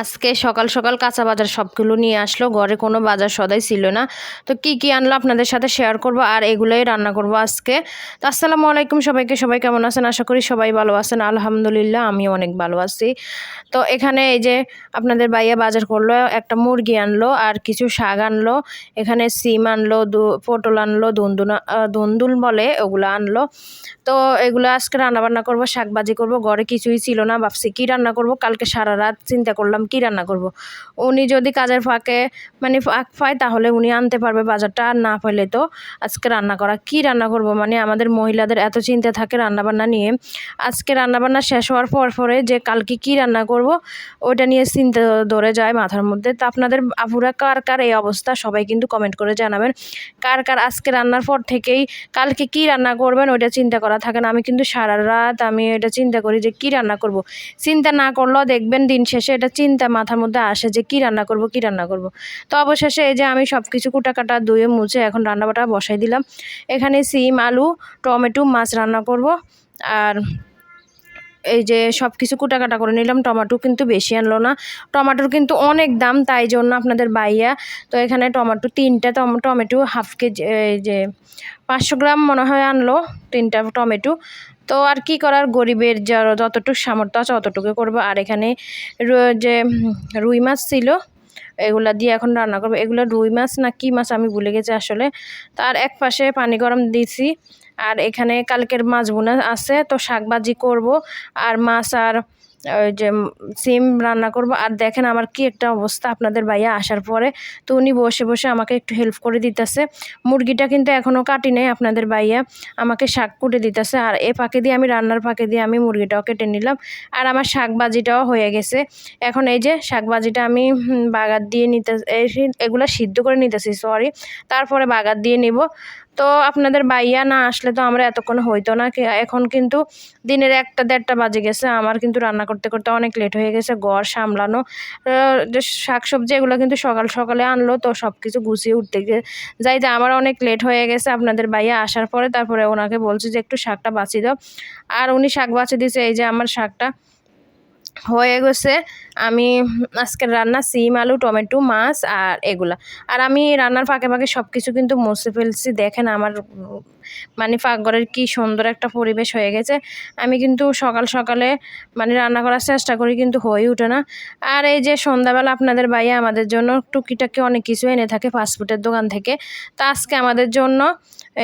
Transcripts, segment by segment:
আজকে সকাল সকাল কাঁচা বাজার সবগুলো নিয়ে আসলো। ঘরে কোনো বাজার সদাই ছিল না। তো কি কি আনলো আপনাদের সাথে শেয়ার করব আর এগুলোই রান্না করব আজকে। তো আসসালামু আলাইকুম সবাইকে। সবাই কেমন আছেন? আশা করি সবাই ভালো আছেন। আলহামদুলিল্লাহ আমি অনেক ভালো আছি। তো এখানে এই যে আপনাদের বাইয়া বাজার করল, একটা মুরগি আনলো আর কিছু শাক আনলো। এখানে সিম আনলো পটল আনলো দুন্দুল দুন্দুল বলে ওগুলো আনলো। তো এগুলো আজকে রান্না বান্না করব শাক ভাজি করব। ঘরে কিছুই ছিল না, ভাবছি কী রান্না করব? কালকে সারা রাত চিন্তা করলাম কি রান্না করব। উনি যদি কাজের ফাঁকে মানে ফাঁক পায়, তাহলে উনি আনতে পারবে বাজারটা। আর না পাইলে তো আজকে রান্না করা, কি রান্না করব? মানে আমাদের মহিলাদের এত চিন্তা থাকে রান্নাবান্না নিয়ে। আজকে রান্নাবান্না শেষ হওয়ার পর পরে যে কালকে কি রান্না করব, ওইটা নিয়ে চিন্তা ধরে যায় মাথার মধ্যে। তো আপনাদের আপুরা কার কার এই অবস্থা, সবাই কিন্তু কমেন্ট করে জানাবেন। কার কার আজকে রান্নার পর থেকেই কালকে কি রান্না করবেন, ওইটা চিন্তা করা থাকে না। আমি কিন্তু সারা রাত আমি এটা চিন্তা করি যে কি রান্না করব। চিন্তা না করলেও দেখবেন দিন শেষে এটা চিন্তা মাথার মধ্যে আসে যে কি রান্না করব, কি রান্না করব। তো অবশেষে এই যে আমি সব কিছু কুটাকাটা ধুয়ে মুছে এখন রান্নাবাটা বসাই দিলাম। এখানে সিম, আলু, টমেটো, মাছ রান্না করব। আর এই যে সব কিছু কুটাকাটা করে নিলাম। টমেটো কিন্তু বেশি আনলো না। টমেটোর কিন্তু অনেক দাম, তাই জন্য আপনাদের বাইয়া। তো এখানে টমেটো তিনটা টমেটো হাফ কেজি, এই যে পাঁচশো গ্রাম মনে হয় আনলো তিনটা টমেটো। তো আর কি করার? গরিবের যতটুকু সামর্থ্য আছে অতটুকু করব। আর এখানে যে রুই মাছ ছিল, এগুলা দিয়ে এখন রান্না করব। এগুলো রুই মাছ না কি মাছ আমি ভুলে গেছি আসলে। তার এক পাশে পানি গরম দিছি। আর এখানে কালকের মাছ বোনা আছে, তো শাকবাজি করব। আর মাছ আর ওই যে সিম রান্না করব। আর দেখেন আমার কি একটা অবস্থা আপনাদের ভাইয়া আসার পরে। তো উনি বসে বসে আমাকে একটু হেল্প করে দিতেছে। মুরগিটা কিন্তু এখনও কাটি নেই আপনাদের ভাইয়া। আমাকে শাক কুটে দিতেছে। আর এ পাকে দিয়ে আমি, রান্নার পাকে দিয়ে আমি মুরগিটাও কেটে নিলাম। আর আমার শাক বাজিটাও হয়ে গেছে। এখন এই যে শাক বাজিটা আমি বাগার দিয়ে নিতে এগুলো সিদ্ধ করে নিতেছি সরি তারপরে বাগার দিয়ে নিব। তো আপনাদের বাইয়া না আসলে তো আমরা এতক্ষণ হইতো না। এখন কিন্তু দিনের একটা দেড়টা বাজে গেছে। আমার কিন্তু রান্না করতে করতে অনেক লেট হয়ে গেছে গড় সামলানো যে শাকসবজি এগুলো কিন্তু সকাল সকালে আনলো, তো সব কিছু গুছিয়ে উঠতে গিয়ে যাই যাইতে আমার অনেক লেট হয়ে গেছে, আপনাদের বাইরে আসার পরে তারপরে ওনাকে বলছি যে একটু শাকটা বাঁচিয়ে দাও। আর উনি শাক বাঁচিয়ে দিয়েছে, এই যে আমার শাকটা হয়ে গেছে। আমি আজকের রান্না সিম, আলু, টমেটো, মাছ আর এগুলা। আর আমি রান্নার ফাঁকে ফাঁকে সব কিছু কিন্তু মুছে ফেলছি। দেখেন আমার মানে পাকঘরের কি সুন্দর একটা পরিবেশ হয়ে গেছে। আমি কিন্তু সকাল সকালে মানে রান্না করার চেষ্টা করি কিন্তু হয়ে ওঠে না। আর এই যে সন্ধ্যাবেলা আপনাদের বাইরে আমাদের জন্য টুকিটাকি অনেক কিছু এনে থাকে ফাস্টফুডের দোকান থেকে। তা আজকে আমাদের জন্য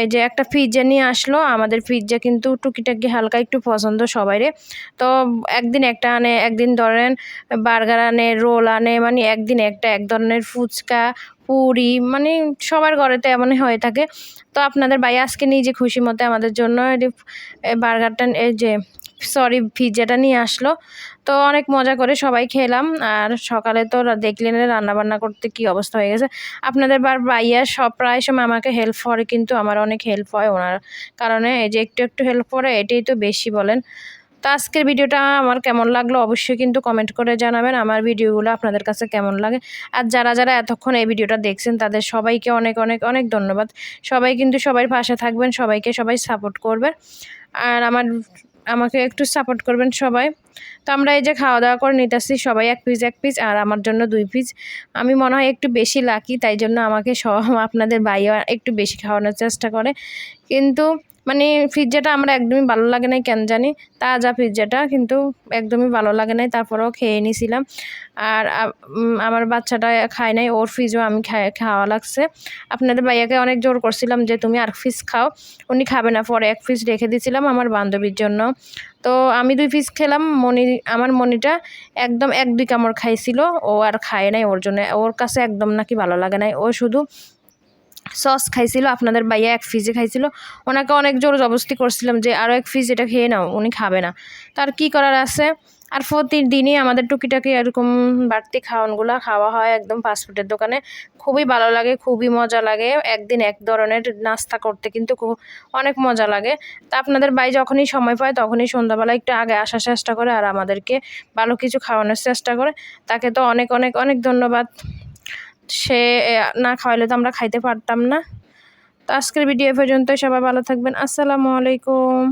এই যে একটা পিৎজা নিয়ে আসলো। আমাদের পিৎজা কিন্তু টুকিটাকি হালকা একটু পছন্দ সবাইরে। তো একদিন একটা আনে, একদিন ধরেন বার্গার আনে, রোল আনে মানে একদিন একটা, এক ধরনের ফুচকা, পুরি মানে সবার ঘরেতে এমনই হয়ে থাকে। তো আপনাদের ভাই আজকে নিজে খুশি মতে আমাদের জন্য বার্গারটা, এই যে, সরি পিৎজাটা নিয়ে আসলো। তো অনেক মজা করে সবাই খেলাম, আর সকালে তো দেখলেন রান্না বান্না করতে কি অবস্থা হয়ে গেছে। আপনাদের বার বাইয়া সব প্রায় সময় আমাকে হেল্প করে, কিন্তু আমার অনেক হেল্প হয় ওনার। কারণে এই যে একটু একটু হেল্প করে, এটাই তো বেশি বলেন। তো আজকের ভিডিওটা আমার কেমন লাগল অবশ্যই কিন্তু কমেন্ট করে জানাবেন, আমার ভিডিওগুলো আপনাদের কাছে কেমন লাগে। আর যারা যারা এতক্ষণ এই ভিডিওটা দেখছেন, তাদের সবাইকে অনেক অনেক অনেক ধন্যবাদ। সবাই কিন্তু সবাই পাশে থাকবেন, সবাইকে সবাই সাপোর্ট করবেন। আর আমার, আমাকে একটু সাপোর্ট করবেন সবাই। তো আমরা এই যে খাওয়া দাওয়া করে নিতেছি, সবাই এক পিস এক পিস আর আমার জন্য দুই পিস আমি মনে হয় একটু বেশি লাকি তাই জন্য আমাকে সব আপনাদের ভাইয়া একটু বেশি খাওয়ানোর চেষ্টা করে। কিন্তু মানে পিৎজাটা আমার একদমই ভালো লাগে নাই, কেন জানি? তাজা পিৎজাটা কিন্তু একদমই ভালো লাগে নাই, তারপরেও খেয়ে নিয়েছিলাম আর আমার বাচ্চাটা খায় নাই, ওর ফিজও আমি খাওয়া লাগছে। আপনাদের ভাইয়াকে অনেক জোর করছিলাম যে, তুমি আর ফিস খাও। উনি খাবে না, পরে এক পিস রেখে দিয়েছিলাম আমার বান্ধবীর জন্য। তো আমি দুই পিস খেলাম, মনি, আমার মনিটা একদম এক দুই কামড় খাইছিল, ও আর খায় নাই ওর জন্য। ওর কাছে একদম নাকি ভালো লাগে নাই। ও শুধু সস খাইছিল, আপনাদের বাইয়া এক ফিজে খাইছিল। ওনাকে অনেক জোর জবস্তি করছিলাম যে আরও এক ফিজ এটা খেয়ে নাও, উনি খাবে না। তার কি করার আছে? আর প্রতিদিনই আমাদের টুকিটাকি এরকম বাড়তি খাওয়ানগুলো খাওয়া হয় একদম ফাস্টফুডের দোকানে। খুবই ভালো লাগে, খুবই মজা লাগে। একদিন এক ধরনের নাস্তা করতে কিন্তু অনেক মজা লাগে। তা আপনাদের বাই যখনই সময় পায়, তখনই সন্ধ্যাবেলা একটু আগে আসার চেষ্টা করে আর আমাদেরকে ভালো কিছু খাওয়ানোর চেষ্টা করে। তাকে তো অনেক অনেক অনেক ধন্যবাদ। সে না খাওয়াইলে তো আমরা খাইতে পারতাম না। তো আজকের ভিডিও পর্যন্ত সবাই ভালো থাকবেন। আসসালামু আলাইকুম।